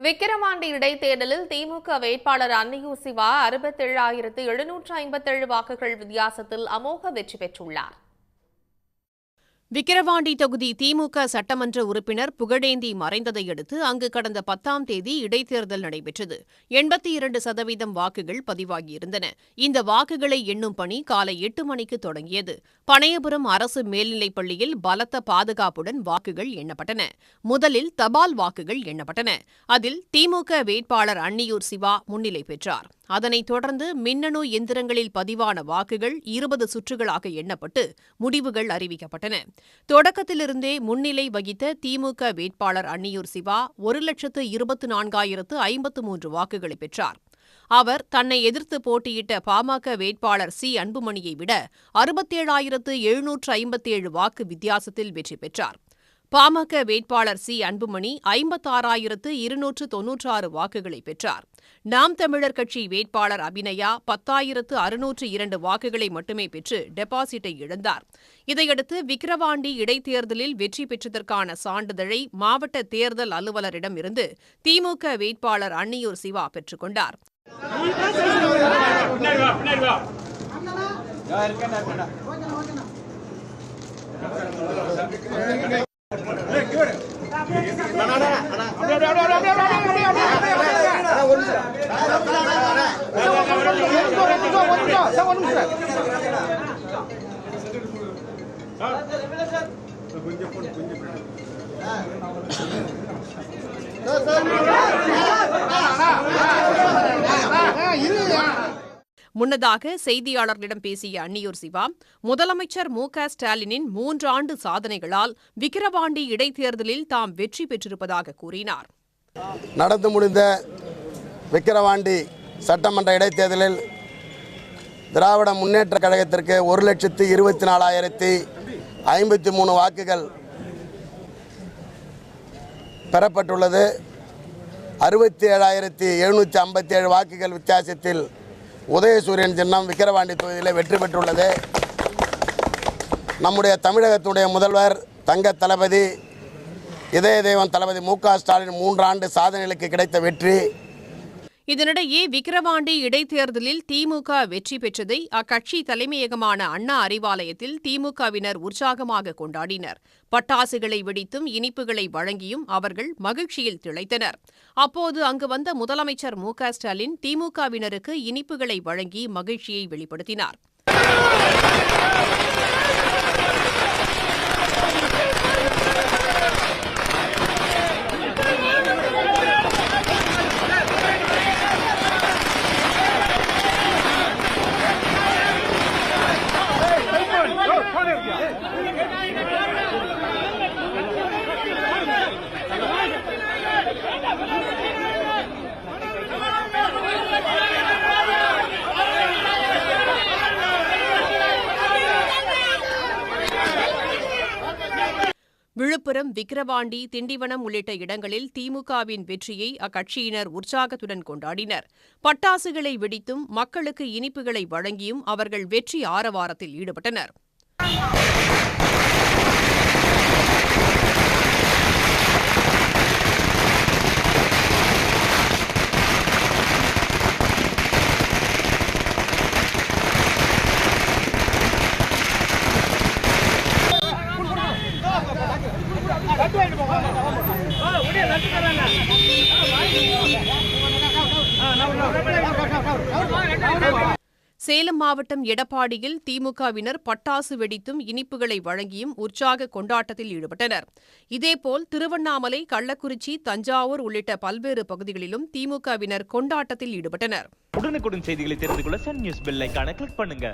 விக்கிரவாண்டி இடைத்தேர்தலில் திமுக வேட்பாளர் அன்னியூர் சிவா அறுபத்தேழாயிரத்து எழுநூற்று ஐம்பத்தேழு வாக்குகள் வித்தியாசத்தில் அமோக வெற்றி பெற்றுள்ளார். விக்கிரவாண்டி தொகுதி திமுக சட்டமன்ற உறுப்பினர் புகழேந்தி மறைந்ததையடுத்து அங்கு கடந்த பத்தாம் தேதி இடைத்தேர்தல் நடைபெற்றது. எண்பத்தி இரண்டு சதவீதம் வாக்குகள் பதிவாகியிருந்தன. இந்த வாக்குகளை எண்ணும் பணி காலை எட்டு மணிக்கு தொடங்கியது. பனையபுரம் அரசு மேல்நிலைப் பள்ளியில் பலத்த பாதுகாப்புடன் வாக்குகள் எண்ணப்பட்டன. முதலில் தபால் வாக்குகள் எண்ணப்பட்டன. அதில் திமுக வேட்பாளர் அன்னியூர் சிவா முன்னிலை பெற்றார். அதனைத் தொடர்ந்து மின்னணு எந்திரங்களில் பதிவான வாக்குகள் இருபது சுற்றுகளாக எண்ணப்பட்டு முடிவுகள் அறிவிக்கப்பட்டன. தொடக்கத்திலிருந்தே முன்னிலை வகித்த திமுக வேட்பாளர் அன்னியூர் சிவா ஒரு லட்சத்து இருபத்து நான்காயிரத்து ஐம்பத்து மூன்று வாக்குகளை பெற்றார். அவர் தன்னை எதிர்த்து போட்டியிட்ட பாமக வேட்பாளர் சி. அன்புமணியை விட அறுபத்தேழாயிரத்து எழுநூற்று ஐம்பத்தேழு வாக்கு வித்தியாசத்தில் வெற்றி பெற்றார். பாமக வேட்பாளர் சி. அன்புமணி ஐம்பத்தாறாயிரத்து இருநூற்று தொன்னூற்றாறு வாக்குகளை பெற்றார். நாம் தமிழர் கட்சி வேட்பாளர் அபிநயா பத்தாயிரத்து அறுநூற்று இரண்டு வாக்குகளை மட்டுமே பெற்று டெபாசிட்டை இழந்தார். இதையடுத்து விக்கிரவாண்டி இடைத்தேர்தலில் வெற்றி பெற்றதற்கான சான்றிதழை மாவட்ட தேர்தல் அலுவலரிடம் இருந்து திமுக வேட்பாளர் அன்னியூர் சிவா பெற்றுக் கொண்டார். முன்னதாக செய்தியாளர்களிடம் பேசிய அன்னியூர் சிவா முதலமைச்சர் மு க ஸ்டாலினின் மூன்றாண்டு சாதனைகளால் விக்கிரவாண்டி இடைத்தேர்தலில் தாம் வெற்றி பெற்றிருப்பதாக கூறினார். நடந்து முடிந்த விக்கிரவாண்டி சட்டமன்ற இடைத்தேர்தலில் திராவிட முன்னேற்றக் கழகத்திற்கு ஒரு லட்சத்து இருபத்தி நாலாயிரத்தி ஐம்பத்தி மூணு வாக்குகள் பெறப்பட்டுள்ளது. அறுபத்தி ஏழாயிரத்தி எழுநூற்றி ஐம்பத்தி ஏழு வாக்குகள் வித்தியாசத்தில் உதயசூரியன் சின்னம் விக்கிரவாண்டி தொகுதியில் வெற்றி பெற்றுள்ளது. நம்முடைய தமிழகத்துடைய முதல்வர் தங்க தளபதி இதய தெய்வம் தளபதி மு க ஸ்டாலின் மூன்றாண்டு சாதனைகளுக்கு கிடைத்த வெற்றி. இதனிடையே விக்கிரவாண்டி இடைத்தேர்தலில் திமுக வெற்றி பெற்றதை அக்கட்சி தலைமையகமான அண்ணா அறிவாலயத்தில் திமுகவினர் உற்சாகமாக கொண்டாடினர். பட்டாசுகளை வெடித்தும் இனிப்புகளை வழங்கியும் அவர்கள் மகிழ்ச்சியில் திளைத்தனர். அப்போது அங்கு வந்த முதலமைச்சர் மு க ஸ்டாலின் திமுகவினருக்கு இனிப்புகளை வழங்கி மகிழ்ச்சியை வெளிப்படுத்தினார். விழுப்புரம் விக்கிரவாண்டி திண்டிவனம் உள்ளிட்ட இடங்களில் திமுகவின் வெற்றியை அக்கட்சியினர் உற்சாகத்துடன் கொண்டாடினர். பட்டாசுகளை வெடித்தும் மக்களுக்கு இனிப்புகளை வழங்கியும் அவர்கள் வெற்றி ஆரவாரத்தில் ஈடுபட்டனர். சேலம் மாவட்டம் எடப்பாடியில் திமுகவினர் பட்டாசு வெடித்தும் இனிப்புகளை வழங்கியும் உற்சாக கொண்டாட்டத்தில் ஈடுபட்டனர். இதேபோல் திருவண்ணாமலை கள்ளக்குறிச்சி தஞ்சாவூர் உள்ளிட்ட பல்வேறு பகுதிகளிலும் திமுகவினர் கொண்டாட்டத்தில் ஈடுபட்டனர். உடனுக்குடன் செய்திகளை தெரிந்து கொள்ள சன் நியூஸ் பெல்லைக்கான கிளிக் பண்ணுங்க.